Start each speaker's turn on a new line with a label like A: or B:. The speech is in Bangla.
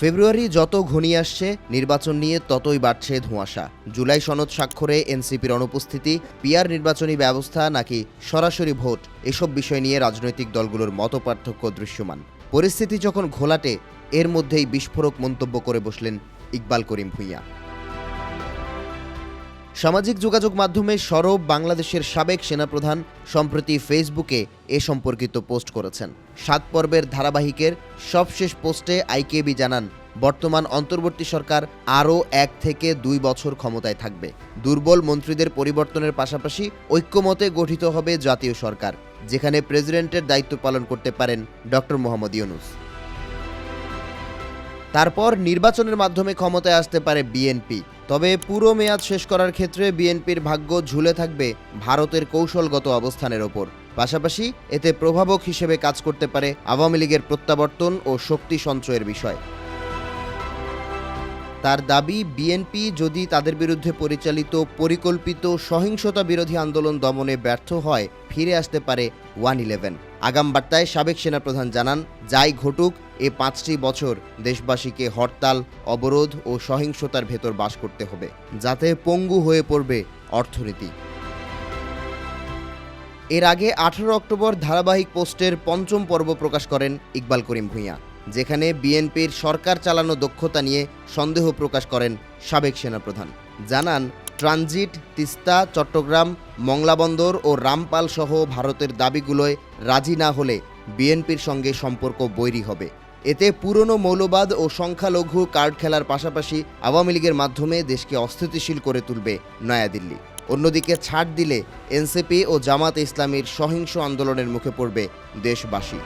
A: ফেব্রুয়ারি যত ঘনিয়ে আসছে, নির্বাচন নিয়ে ততই বাড়ছে ধোঁয়াশা। জুলাই সনদ স্বাক্ষরে এনসিপির অনুপস্থিতি পিয়ার নির্বাচনী ব্যবস্থা নাকি সরাসরি ভোট, এসব বিষয় নিয়ে রাজনৈতিক দলগুলোর মতপার্থক্য দৃশ্যমান। পরিস্থিতি যখন ঘোলাটে, এর মধ্যেই বিস্ফোরক মন্তব্য করে বসলেন ইকবাল করিম ভূঁইয়া। সামাজিক যোগাযোগ মাধ্যমে সরব বাংলাদেশের সাবেক সেনাপ্রধান সম্প্রতি ফেসবুকে এ সম্পর্কিত পোস্ট করেছেন। সাত পর্বের ধারাবাহিকের সবশেষ পোস্টে আইকেবি জানান, বর্তমান অন্তর্বর্তী সরকার আরও এক থেকে দুই বছর ক্ষমতায় থাকবে। দুর্বল মন্ত্রীদের পরিবর্তনের পাশাপাশি ঐক্যমতে গঠিত হবে জাতীয় সরকার, যেখানে প্রেসিডেন্টের দায়িত্ব পালন করতে পারেন ডক্টর মোহাম্মদ ইউনুস। তারপর নির্বাচনের মাধ্যমে ক্ষমতায় আসতে পারে বিএনপি। তবে পুরো মেয়াদ শেষ করার ক্ষেত্রে বিএনপির ভাগ্য ঝুলে থাকবে ভারতের কৌশলগত অবস্থানের ওপর। পাশাপাশি এতে প্রভাবক হিসেবে কাজ করতে পারে আওয়ামী লীগের প্রত্যাবর্তন ও শক্তি সঞ্চয়ের বিষয়। তার দাবি, বিএনপি যদি তাদের বিরুদ্ধে পরিচালিত, পরিকল্পিত, সহিংসতা বিরোধী আন্দোলন দমনে ব্যর্থ হয়, ফিরে আসতে পারে ওয়ান ইলেভেন। আগাম বার্তায় সাবেক সেনাপ্রধান জানান, যাই ঘটুক এ পাঁচটি বছর দেশবাসীকে হরতাল, অবরোধ ও সহিংসতার ভেতর বাস করতে হবে, যাতে পঙ্গু হয়ে পড়বে অর্থনীতি। এর আগে আঠারো অক্টোবর ধারাবাহিক পোস্টের পঞ্চম পর্ব প্রকাশ করেন ইকবাল করিম ভূঁইয়া, যেখানে বিএনপির সরকার চালানো দক্ষতা নিয়ে সন্দেহ প্রকাশ করেন সাবেক সেনাপ্রধান। জানান, ট্রানজিট, তিস্তা, চট্টগ্রাম মংলাবন্দর ও রামপাল সহ ভারতের দাবিগুলোয় রাজি না হলে বিএনপির সঙ্গে সম্পর্ক বৈরী হবে। এতে পুরনো মৌলবাদ ও সংখ্যালঘু কার্ড খেলার পাশাপাশি আওয়ামী লীগের মাধ্যমে দেশকে অস্থিতিশীল করে তুলবে নয়াদিল্লি। অন্যদিকে ছাড় দিলে এনসিপি ও জামাত ইসলামীর সহিংস আন্দোলনের মুখে পড়বে দেশবাসী।